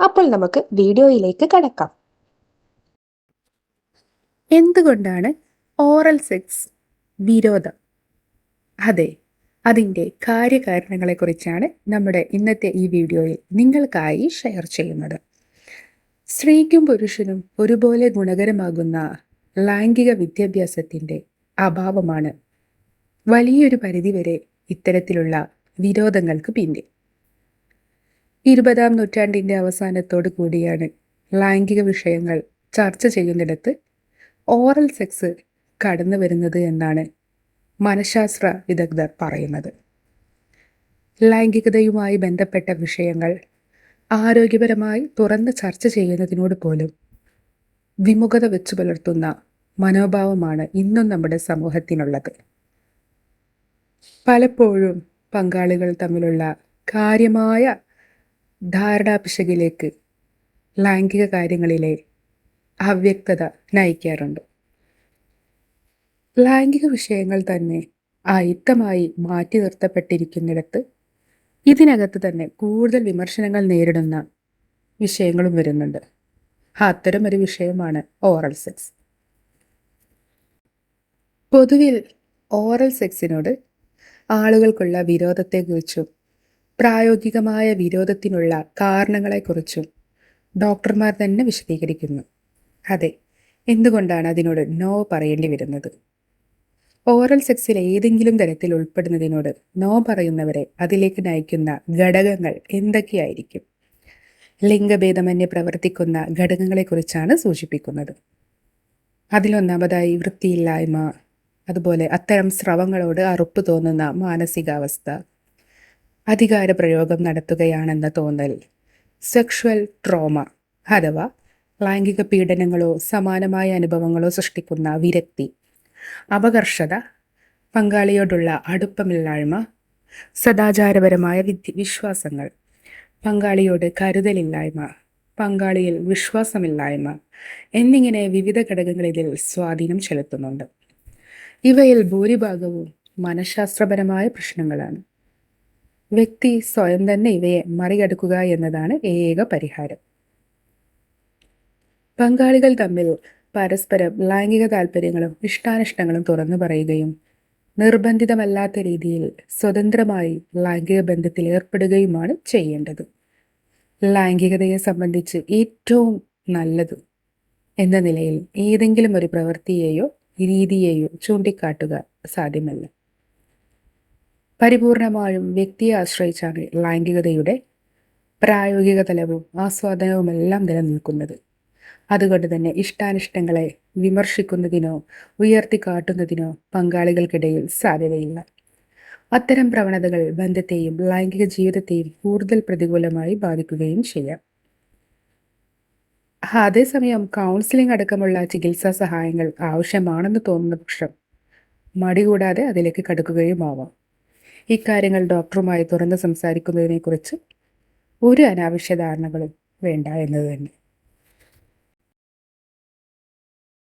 അപ്പോൾ നമുക്ക് വീഡിയോയിലേക്ക് കടക്കാം. എന്തുകൊണ്ടാണ് ഓറൽ സെക്സ് വിരോധം? അതെ അതിന്റെ കാര്യകാരണങ്ങളെക്കുറിച്ചാണ് നമ്മുടെ ഇന്നത്തെ ഈ വീഡിയോയിൽ നിങ്ങൾക്കായി ഷെയർ ചെയ്യുന്നത്. സ്ത്രീക്കും പുരുഷനും ഒരുപോലെ ഗുണകരമാകുന്ന ലൈംഗിക വിദ്യാഭ്യാസത്തിന്റെ അഭാവമാണ് വലിയൊരു പരിധിവരെ ഇത്തരത്തിലുള്ള വിരോധങ്ങൾക്ക് പിന്നിൽ. ഇരുപതാം നൂറ്റാണ്ടിന്റെ അവസാനത്തോടു കൂടിയാണ് ലൈംഗിക വിഷയങ്ങൾ ചർച്ച ചെയ്യുന്നിടത്ത് ഓറൽ സെക്സ് കടന്നു വരുന്നത് എന്നാണ് മനഃശാസ്ത്ര വിദഗ്ധർ പറയുന്നത്. ലൈംഗികതയുമായി ബന്ധപ്പെട്ട വിഷയങ്ങൾ ആരോഗ്യപരമായി തുറന്ന് ചർച്ച ചെയ്യുന്നതിനോട് പോലും വിമുഖത വെച്ചു പുലർത്തുന്ന മനോഭാവമാണ് ഇന്നും നമ്മുടെ സമൂഹത്തിനുള്ളത്. പലപ്പോഴും പങ്കാളികൾ തമ്മിലുള്ള കാര്യമായ ധാരണാപിശകിലേക്ക് ലൈംഗിക കാര്യങ്ങളിലെ അവ്യക്തത നയിക്കാറുണ്ട്. ലൈംഗിക വിഷയങ്ങൾ തന്നെ അയിത്തമായി മാറ്റി നിർത്തപ്പെട്ടിരിക്കുന്നിടത്ത് ഇതിനകത്ത് തന്നെ കൂടുതൽ വിമർശനങ്ങൾ നേരിടുന്ന വിഷയങ്ങളും വരുന്നുണ്ട്. അത്തരം ഒരു വിഷയമാണ് ഓറൽ സെക്സ്. പൊതുവിൽ ഓറൽ സെക്സിനോട് ആളുകൾക്കുള്ള വിരോധത്തെക്കുറിച്ചും പ്രായോഗികമായ വിരോധത്തിനുള്ള കാരണങ്ങളെക്കുറിച്ചും ഡോക്ടർമാർ തന്നെ വിശദീകരിക്കുന്നു. അതെ എന്തുകൊണ്ടാണ് അതിനോട് നോ പറയേണ്ടി വരുന്നത്? ഓറൽ സെക്സിൽ ഏതെങ്കിലും തരത്തിൽ ഉൾപ്പെടുന്നതിനോട് നോ പറയുന്നവരെ അതിലേക്ക് നയിക്കുന്ന ഘടകങ്ങൾ എന്തൊക്കെയായിരിക്കും? ലിംഗഭേദമന്യേ പ്രവർത്തിക്കുന്ന ഘടകങ്ങളെക്കുറിച്ചാണ് സൂചിപ്പിക്കുന്നത്. അതിലൊന്നാമതായി വൃത്തിയില്ലായ്മ അതുപോലെ അത്തരം സ്രവങ്ങളോട് അറുപ്പ് തോന്നുന്ന മാനസികാവസ്ഥ അധികാര പ്രയോഗം നടത്തുകയാണെന്ന തോന്നൽ. സെക്ഷുവൽ ട്രോമ അഥവാ ലൈംഗിക പീഡനങ്ങളോ സമാനമായ അനുഭവങ്ങളോ സൃഷ്ടിക്കുന്ന വിരക്തി. അപകർഷത പങ്കാളിയോടുള്ള അടുപ്പമില്ലായ്മ സദാചാരപരമായ വിദ്യ വിശ്വാസങ്ങൾ. പങ്കാളിയോട് കരുതലില്ലായ്മ പങ്കാളിയിൽ വിശ്വാസമില്ലായ്മ എന്നിങ്ങനെ വിവിധ ഘടകങ്ങൾ ഇതിൽ സ്വാധീനം ചെലുത്തുന്നുണ്ട്. ഇവയിൽ ഭൂരിഭാഗവും മനഃശാസ്ത്രപരമായ പ്രശ്നങ്ങളാണ്. വ്യക്തി സ്വയം തന്നെ ഇവയെ മറികടക്കുക എന്നതാണ് ഏക പരിഹാരം. പങ്കാളികൾ തമ്മിൽ പരസ്പരം ലൈംഗിക താല്പര്യങ്ങളും ഇഷ്ടാനിഷ്ടങ്ങളും തുറന്നു പറയുകയും നിർബന്ധിതമല്ലാത്ത രീതിയിൽ സ്വതന്ത്രമായി ലൈംഗിക ബന്ധത്തിൽ ഏർപ്പെടുകയുമാണ് ചെയ്യേണ്ടത്. ലൈംഗികതയെ സംബന്ധിച്ച് ഏറ്റവും നല്ലത് എന്ന നിലയിൽ ഏതെങ്കിലും ഒരു പ്രവൃത്തിയെയോ രീതിയെയോ ചൂണ്ടിക്കാട്ടുക സാധ്യമല്ല. പരിപൂർണമായും വ്യക്തിയെ ആശ്രയിച്ചാണ് ലൈംഗികതയുടെ പ്രായോഗിക തലവും ആസ്വാദനവുമെല്ലാം നിലനിൽക്കുന്നത്. അതുകൊണ്ട് തന്നെ ഇഷ്ടാനിഷ്ടങ്ങളെ വിമർശിക്കുന്നതിനോ ഉയർത്തിക്കാട്ടുന്നതിനോ പങ്കാളികൾക്കിടയിൽ സാധ്യതയില്ല. അത്തരം പ്രവണതകൾ ബന്ധത്തെയും ലൈംഗിക ജീവിതത്തെയും കൂടുതൽ പ്രതികൂലമായി ബാധിക്കുകയും ചെയ്യാം. അതേസമയം കൗൺസിലിംഗ് അടക്കമുള്ള ചികിത്സാ സഹായങ്ങൾ ആവശ്യമാണെന്ന് തോന്നുന്ന പക്ഷം മടി കൂടാതെ അതിലേക്ക് കടക്കുകയുമാവാം. ഇക്കാര്യങ്ങൾ ഡോക്ടറുമായി തുറന്ന് സംസാരിക്കുന്നതിനെക്കുറിച്ച് ഒരു അനാവശ്യ ധാരണകളും വേണ്ട എന്നത് തന്നെ.